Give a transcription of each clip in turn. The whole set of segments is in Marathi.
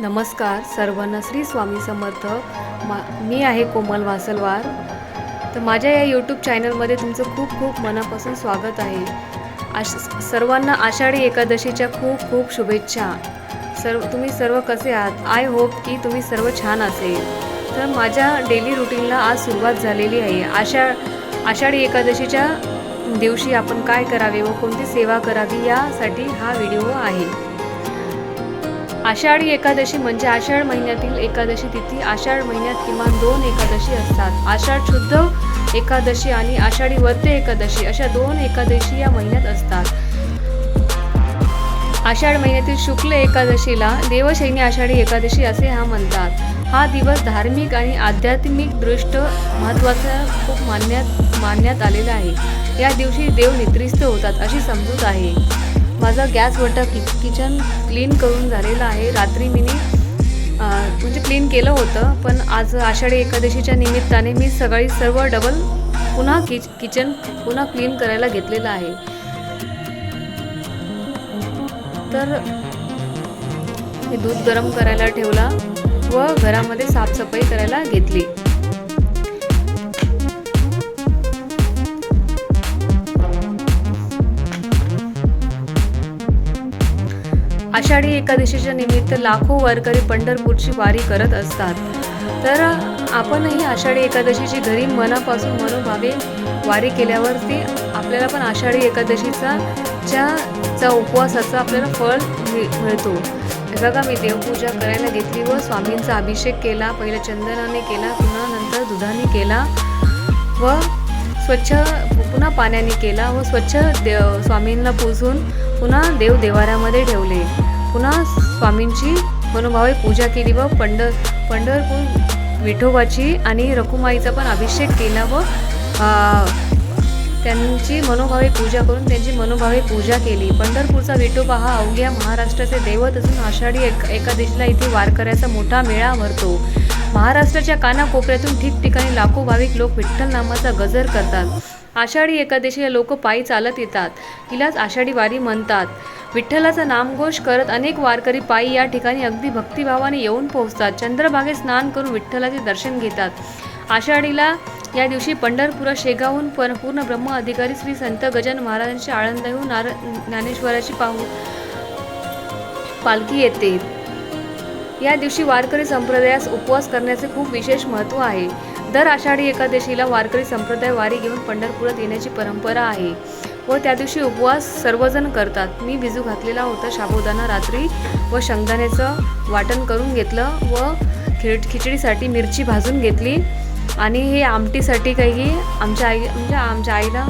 नमस्कार सर्वांना श्री स्वामी समर्थ. मा मी आहे कोमल वासलवार. तर माझ्या या यूट्यूब चॅनलमध्ये तुमचं खूप खूप मनापासून स्वागत आहे. आश सर्वांना आषाढी एकादशीच्या खूप खूप शुभेच्छा. सर्व तुम्ही सर्व कसे आहात? आय होप की तुम्ही सर्व छान असेल. तर माझ्या डेली रुटीनला आज सुरुवात झालेली आहे. आषा आषाढी एकादशीच्या दिवशी आपण काय करावे व कोणती सेवा करावी यासाठी हा व्हिडिओ आहे. आषाढी एकादशी म्हणजे आषाढ महिन्यातील एकादशी तिथी. आषाढ महिन्यात किमान दोन एकादशी असतात. आषाढ शुद्ध एकादशी आणि आषाढी वर्ते एकादशी अशा दोन एकादशी या महिन्यात असतात. आषाढ महिन्यातील शुक्ल एकादशीला देवशैनी आषाढी एकादशी असे हा म्हणतात. हा दिवस धार्मिक आणि आध्यात्मिक दृष्ट महत्त्वाचा खूप मानण्यात मानण्यात आलेला आहे. या दिवशी देव निद्रिस्त होतात अशी समजूत आहे. माझा गॅस वटा कि किचन क्लीन करून झालेला आहे. रात्री मी म्हणजे क्लीन केलं होतं पण आज आषाढी एकादशीच्या निमित्ताने मी सकाळी सर्व डबल पुन्हा किच किचन पुन्हा क्लीन करायला घेतलेलं आहे. तर मी दूध गरम करायला ठेवला व घरामध्ये साफसफाई करायला घेतली. आषाढी एकादशीच्या निमित्त लाखो वारकरी पंढरपूरची वारी करत असतात. तर आपणही आषाढी एकादशीची घरी मनापासून मनोभावे वारी केल्यावरती आपल्याला पण आषाढी एकादशीचा च्या चा उपवासाचा आपल्याला फळ मिळ मिळतो. बघा मी देवपूजा करायला घेतली व स्वामींचा अभिषेक केला पहिला चंदनाने केला पुन्हा नंतर दुधाने केला व स्वच्छ पुन्हा पाण्याने केला व स्वच्छ देव स्वामींना पुजून पुन्हा देव देवाऱ्यामध्ये ठेवले. पुन्हा स्वामींची मनोभावे पूजा केली व पंढर पंढरपूर विठोबाची आणि रखुमाईचा पण अभिषेक केला व त्यांची मनोभावे पूजा करून त्यांची मनोभावे पूजा केली. पंढरपूरचा विठोबा हा अवघ्या महाराष्ट्राचे दैवत असून आषाढी एक एकादशीला इथे वारकऱ्याचा मोठा मेळा भरतो. महाराष्ट्राच्या कानाकोपऱ्यातून ठिकठिकाणी लाखो भाविक लोक विठ्ठल नामाचा गजर करतात. आषाढी एकादशीला लोक पायी चालत येतात. हिलाच आषाढी वारी म्हणतात. विठ्ठलाचा नामघोष करत अनेक वारकरी पायी या ठिकाणी अगदी भक्तिभावाने येऊन पोहोचतात. चंद्रभागे स्नान करून विठ्ठलाचे दर्शन घेतात. आषाढीला या दिवशी पंढरपुरा शेगावहून पर पूर्ण ब्रह्म अधिकारी श्री संत गजान महाराजांची येऊन नार ज्ञानेश्वराची पाहू पालखी येते. या दिवशी वारकरी संप्रदायास उपवास करण्याचे खूप विशेष महत्त्व आहे. दर आषाढी एकादशीला वारकरी संप्रदाय वारी घेऊन पंढरपुरात येण्याची परंपरा आहे. व त्या दिवशी उपवास सर्वजण करतात. मी भिजू घातलेला होता साबुदाणा रात्री व शेंगदाण्याचं वाटण करून घेतलं व खिड खिचडीसाठी मिरची भाजून घेतली. आणि हे आमटीसाठी काही आमच्या आई म्हणजे आमच्या आईला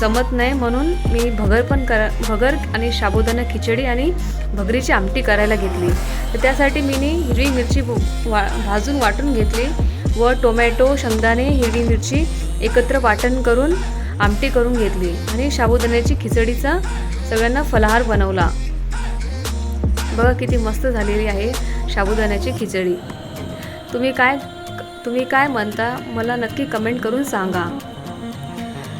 जमत नाही म्हणून मी भगर पण करा भगर आणि साबुदाणा खिचडी आणि भगरीची आमटी करायला घेतली. तर त्यासाठी मी हिरवी मिरची वा भाजून वाटून घेतली व टोमॅटो शेंगदाणे हिरवी मिरची एकत्र वाटण करून आमटी करून घेतली आणि साबुदाण्याची खिचडीचा सगळ्यांना फलाहार बनवला. बघा किती मस्त झालेली आहे साबुदाण्याची खिचडी. तुम्ही काय तुम्ही काय म्हणता मला नक्की कमेंट करून सांगा.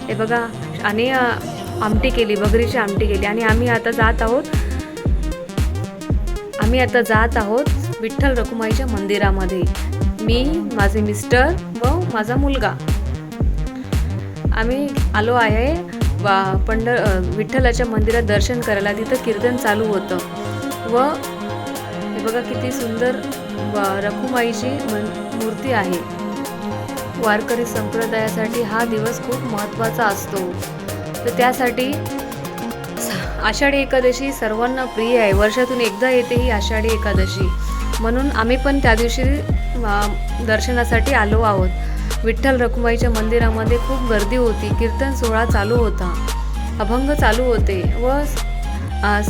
हे बघा आणि आमटी केली बगरीची आमटी केली आणि आम्ही आता जात आहोत आम्ही आता जात आहोत विठ्ठल रखुमाईच्या मंदिरामध्ये. मी माझे मिस्टर व माझा मुलगा. आम्ही आलो आहे वा पंढर विठ्ठलाच्या मंदिरात दर्शन करायला. तिथं कीर्तन चालू होतं. व हे बघा किती सुंदर व रखुमाईची मूर्ती आहे. वारकरी संप्रदायासाठी हा दिवस खूप महत्त्वाचा असतो. तर त्यासाठी आषाढी एकादशी सर्वांना प्रिय आहे. वर्षातून एकदा येते ही आषाढी एकादशी. म्हणून आम्ही पण त्या दिवशी दर्शनासाठी आलो आहोत. विठ्ठल रखुमाईच्या मंदिरामध्ये खूप गर्दी होती. कीर्तन सोहळा चालू होता. अभंग चालू होते व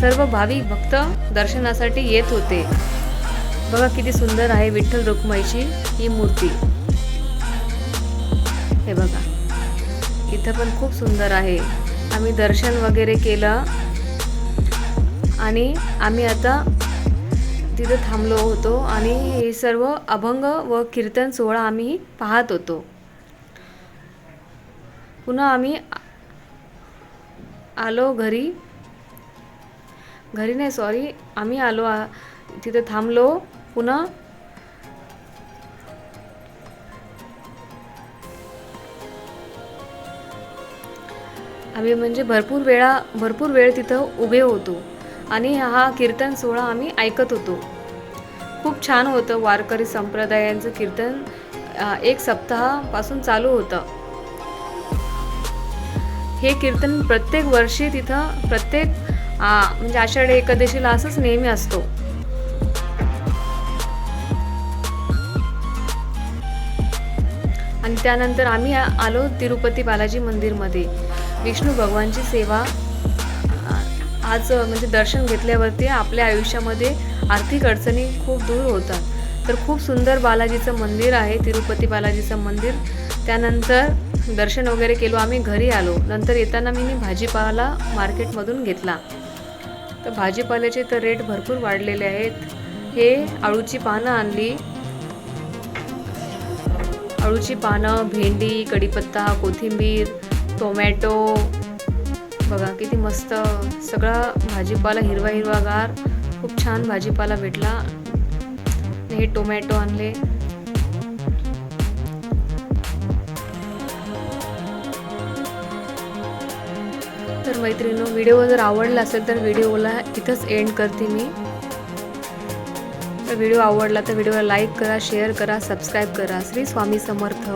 सर्व भाविक भक्त दर्शनासाठी येत होते. बघा किती सुंदर आहे विठ्ठल रुक्माईची ही मूर्ती. हे बघा. इथं पण खूप सुंदर आहे. आम्ही दर्शन वगैरे केलं आणि आम्ही आता तिथं थांबलो होतो आणि हे सर्व अभंग व कीर्तन सोहळा आम्ही पाहत होतो. पुन्हा आम्ही आलो घरी. घरी नाही सॉरी आम्ही आलो आ- तिथं थांबलो. पुन्हा आम्ही म्हणजे भरपूर वेळा भरपूर वेळ तिथं उभे होतो. आणि हा कीर्तन सोहळा आम्ही ऐकत होतो. खूप छान होतं वारकरी संप्रदायांचं कीर्तन एक सप्ताहापासून चालू होतं. हे कीर्तन प्रत्येक वर्षी तिथं प्रत्येक म्हणजे आषाढी एकादशीला असंच नेहमी असतो. आणि त्यानंतर आम्ही आलो तिरुपती बालाजी मंदिरमध्ये. विष्णू भगवानची सेवा आज म्हणजे दर्शन घेतल्यावरती आपल्या आयुष्यामध्ये आर्थिक अडचणी खूप दूर होतात. तर खूप सुंदर बालाजीचं मंदिर आहे तिरुपती बालाजीचं मंदिर. त्यानंतर दर्शन वगैरे केलो आम्ही घरी आलो. नंतर येताना मी भाजीपाला मार्केटमधून घेतला. तर भाजीपाल्याचे तर रेट भरपूर वाढलेले आहेत. हे आळूची पानं आणली. अळूची पानं भेंडी कढीपत्ता कोथिंबीर टोमॅटो बघा किती मस्त. सगळा भाजीपाला हिरवा हिरवागार खूप छान भाजीपाला भेटला. हे टोमॅटो आणले. तर मैत्रिणी व्हिडिओ जर आवडला असेल तर व्हिडिओला इथंच एंड करते मी. तर व्हिडिओ आवडला तर व्हिडिओला लाईक करा शेअर करा सबस्क्राईब करा. श्री स्वामी समर्थ.